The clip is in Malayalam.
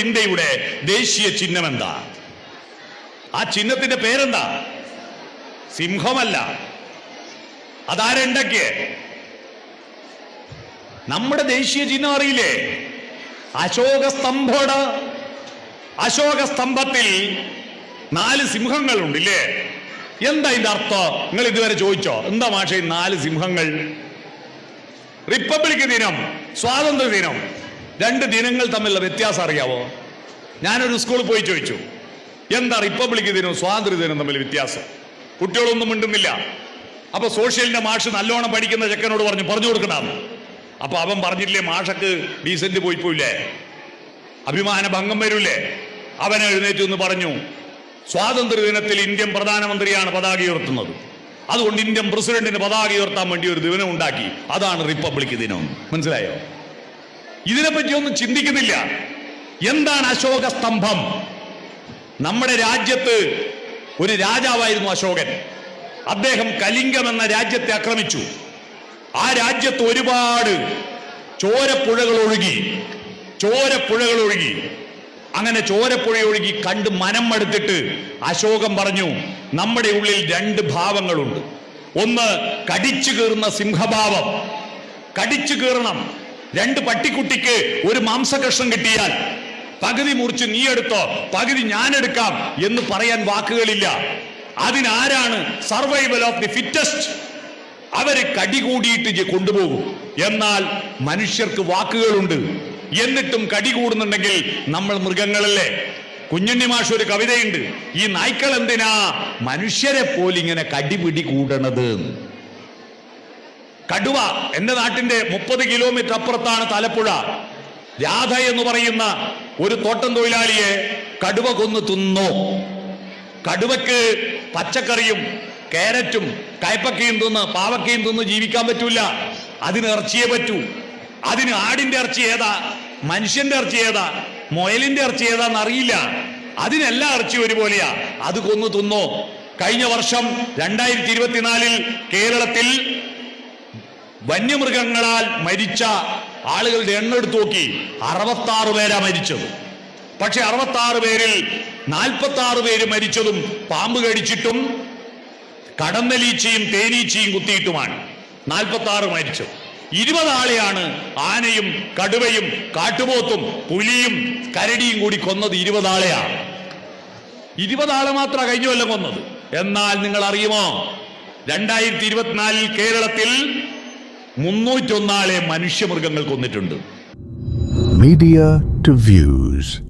ഇന്ത്യയുടെ ദേശീയ ചിഹ്നം എന്താ ആ ചിഹ്നത്തിന്റെ പേരെന്താ? സിംഹമല്ല. അതാരണ്ടൊക്കെ നമ്മുടെ ദേശീയ ചിഹ്നം അറിയില്ലേ? അശോക സ്തംഭോട് അശോക സ്തംഭത്തിൽ നാല് സിംഹങ്ങളുണ്ട് ഇല്ലേ എന്താ ഇതിന്റെ അർത്ഥം? നിങ്ങൾ ഇതുവരെ ചോദിച്ചോ? എന്താ മാഷ നാല് സിംഹങ്ങൾ? റിപ്പബ്ലിക് ദിനം സ്വാതന്ത്ര്യ ദിനം രണ്ട് ദിനങ്ങൾ തമ്മിലുള്ള വ്യത്യാസം അറിയാവോ? ഞാനൊരു സ്കൂളിൽ പോയി ചോദിച്ചു. എന്താ റിപ്പബ്ലിക് ദിനവും സ്വാതന്ത്ര്യ ദിനവും തമ്മിൽ വ്യത്യാസം? കുട്ടികളൊന്നും മിണ്ടുന്നില്ല. അപ്പൊ സോഷ്യലിന്റെ മാഷ് നല്ലോണം പഠിക്കുന്ന ചെക്കനോട് പറഞ്ഞു പറഞ്ഞു കൊടുക്കണം. അപ്പൊ അവൻ പറഞ്ഞില്ലേ മാഷക്ക് ഡീസന്റ് പോയി പോയില്ലേ? അഭിമാന ഭംഗം വരൂലേ അവൻ എഴുന്നേറ്റ് എന്ന് പറഞ്ഞു. സ്വാതന്ത്ര്യ ദിനത്തിൽ ഇന്ത്യൻ പ്രധാനമന്ത്രിയാണ് പതാക ഉയർത്തുന്നത്. അതുകൊണ്ട് ഇന്ത്യൻ പ്രസിഡന്റിന് പതാക ഉയർത്താൻ വേണ്ടി ഒരു ദിനം ഉണ്ടാക്കി. അതാണ് റിപ്പബ്ലിക് ദിനം. മനസ്സിലായോ? ഇതിനെപ്പറ്റി ഒന്നും ചിന്തിക്കുന്നില്ല. എന്താണ് അശോക സ്തംഭം? നമ്മുടെ രാജ്യത്ത് ഒരു രാജാവായിരുന്നു അശോകൻ. അദ്ദേഹം കലിംഗം എന്ന രാജ്യത്തെ ആക്രമിച്ചു. ആ രാജ്യത്ത് ഒരുപാട് ചോരപ്പുഴകൾ ഒഴുകി ചോരപ്പുഴകൾ ഒഴുകി. അങ്ങനെ ചോരപ്പുഴ ഒഴുകി കണ്ട് മനം മടുത്തിട്ട് അശോകം പറഞ്ഞു നമ്മുടെ ഉള്ളിൽ രണ്ട് ഭാവങ്ങളുണ്ട്. ഒന്ന് കടിച്ചു കീറുന്ന സിംഹഭാവം. കടിച്ചു കീറണം. രണ്ട് പട്ടിക്കുട്ടിക്ക് ഒരു മാംസകഷ്ണം കിട്ടിയാൽ പകുതി മുറിച്ച് നീ എടുത്തോ പകുതി ഞാൻ എടുക്കാം എന്ന് പറയാൻ വാക്കുകളില്ല. അതിനാരാണ് സർവൈവൽ ഓഫ് ദി ഫിറ്റസ്റ്റ് അവർ കടികൂടിയിട്ട് കൂടിയിട്ട് കൊണ്ടുപോകും? എന്നാൽ മനുഷ്യർക്ക് വാക്കുകളുണ്ട്. എന്നിട്ടും കടി കൂടുന്നുണ്ടെങ്കിൽ നമ്മൾ മൃഗങ്ങളല്ലേ? കുഞ്ഞുണ്ണി മാഷ് ഒരു കവിതയുണ്ട്. ഈ നായ്ക്കൾ എന്തിനാ മനുഷ്യരെ പോലിങ്ങനെ കടിപിടി കൂടണത്? കടുവ എന്റെ നാട്ടിന്റെ മുപ്പത് കിലോമീറ്റർ അപ്പുറത്താണ് തലപ്പുഴ. രാധ എന്ന് പറയുന്ന ഒരു തോട്ടം തൊഴിലാളിയെ കടുവ കൊന്നു തിന്നു. കടുവക്ക് പച്ചക്കറിയും കാരറ്റും കയ്പക്കയും തിന്ന് പാവക്കയും തിന്ന് ജീവിക്കാൻ പറ്റൂല. അതിന് ഇറച്ചിയെ പറ്റൂ. അതിന് ആടിന്റെ ഇറച്ചി ഏതാ? മനുഷ്യന്റെ ഇറച്ചി ഏതാ? മുയലിന്റെ ഇറച്ചി ഏതാന്ന് അറിയില്ല. അതിനെല്ലാം ഇറച്ചി ഒരുപോലെയാ. അത് കൊന്നു തിന്നോ. കഴിഞ്ഞ വർഷം രണ്ടായിരത്തി ഇരുപത്തിനാലിൽ കേരളത്തിൽ വന്യമൃഗങ്ങളാൽ മരിച്ച ആളുകളുടെ എണ്ണം എടുത്തു നോക്കി. അറുപത്തി ആറ് പേരാ മരിച്ചത്. പക്ഷെ അറുപത്തി ആറ് പേരിൽ നാൽപ്പത്തി ആറ് പേര് മരിച്ചതും പാമ്പ് കടിച്ചിട്ടും കടന്നലീച്ചയും തേനീച്ചയും കുത്തിയിട്ടുമാണ്. നാൽപ്പത്തി ആറ് മരിച്ചത്. ഇരുപത് ആളെയാണ് ആനയും കടുവയും കാട്ടുപോത്തും പുലിയും കരടിയും കൂടി കൊന്നത് ഇരുപതാളെയാണ്. ഇരുപതാളെ മാത്രമാണ് കഴിഞ്ഞ കൊല്ലം കൊന്നത്. എന്നാൽ നിങ്ങൾ അറിയുമോ രണ്ടായിരത്തി ഇരുപത്തിനാലിൽ കേരളത്തിൽ മുന്നൂറ്റൊന്നാളെ മനുഷ്യമൃഗങ്ങൾ കൊന്നിട്ടുണ്ട് മീഡിയ ടു views.